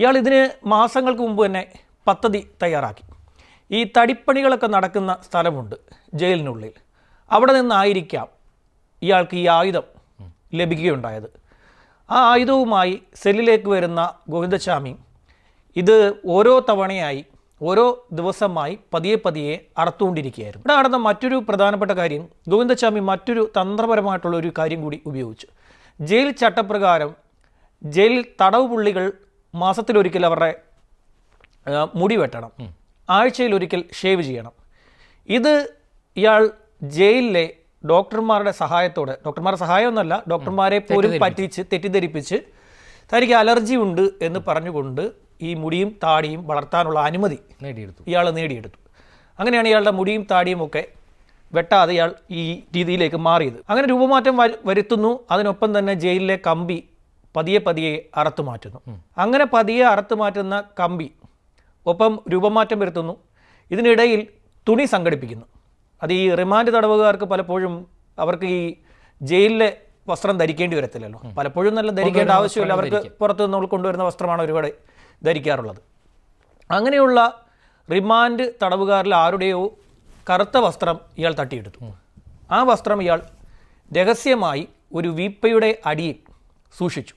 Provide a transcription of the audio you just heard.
ഇയാൾ ഇതിന് മാസങ്ങൾക്ക് മുമ്പ് തന്നെ പദ്ധതി തയ്യാറാക്കി. ഈ തടിപ്പണികളൊക്കെ നടക്കുന്ന സ്ഥലമുണ്ട് ജയിലിനുള്ളിൽ. അവിടെ നിന്നായിരിക്കാം ഇയാൾക്ക് ഈ ആയുധം ലഭിക്കുകയുണ്ടായത്. ആ ആയുധവുമായി സെല്ലിലേക്ക് വരുന്ന ഗോവിന്ദസ്വാമി ഇത് ഓരോ തവണയായി ഓരോ ദിവസമായി പതിയെ പതിയെ അറുത്തുകൊണ്ടിരിക്കുകയായിരുന്നു. ഇവിടെ നടന്ന മറ്റൊരു പ്രധാനപ്പെട്ട കാര്യം ഗോവിന്ദസ്വാമി മറ്റൊരു തന്ത്രപരമായിട്ടുള്ള ഒരു കാര്യം കൂടി ഉപയോഗിച്ചു. ജയിൽ ചട്ടപ്രകാരം ജയിൽ തടവ് പുള്ളികൾ മാസത്തിലൊരിക്കൽ അവരുടെ മുടി വെട്ടണം. ആഴ്ചയിൽ ഒരിക്കൽ ഷേവ് ചെയ്യണം. ഇത് ഇയാൾ ജയിലിലെ ഡോക്ടർമാരുടെ സഹായത്തോടെ ഡോക്ടർമാരുടെ സഹായമൊന്നുമല്ല ഡോക്ടർമാരെ പോലും പറ്റിച്ച് തെറ്റിദ്ധരിപ്പിച്ച് തനിക്ക് അലർജി ഉണ്ട് എന്ന് പറഞ്ഞുകൊണ്ട് ഈ മുടിയും താടിയും വളർത്താനുള്ള അനുമതി നേടിയെടുത്തു. ഇയാൾ നേടിയെടുത്തു. അങ്ങനെയാണ് ഇയാളുടെ മുടിയും താടിയും ഒക്കെ വെട്ടാതെ ഇയാൾ ഈ രീതിയിലേക്ക് മാറിയത്. അങ്ങനെ രൂപമാറ്റം വരുത്തുന്നു. അതിനൊപ്പം തന്നെ ജയിലിലെ കമ്പി പതിയെ പതിയെ അറുത്തു മാറ്റുന്നു. അങ്ങനെ പതിയെ അറുത്തു മാറ്റുന്ന കമ്പി ഒപ്പം രൂപമാറ്റം വരുത്തുന്നു. ഇതിനിടയിൽ തുണി സംഘടിപ്പിക്കുന്നു. അത് ഈ റിമാൻഡ് തടവുകാർക്ക് പലപ്പോഴും അവർക്ക് ഈ ജയിലിലെ വസ്ത്രം ധരിക്കേണ്ടി വരത്തില്ലല്ലോ. പലപ്പോഴും നല്ല ധരിക്കേണ്ട ആവശ്യമില്ല. അവർക്ക് പുറത്തു നിന്ന് കൊണ്ടുവരുന്ന വസ്ത്രമാണ് ഒരുപാട് ധരിക്കാറുള്ളത്. അങ്ങനെയുള്ള റിമാൻഡ് തടവുകാരിൽ ആരുടെയോ കറുത്ത വസ്ത്രം ഇയാൾ തട്ടിയെടുത്തു. ആ വസ്ത്രം ഇയാൾ രഹസ്യമായി ഒരു വീപ്പയുടെ അടിയിൽ സൂക്ഷിച്ചു.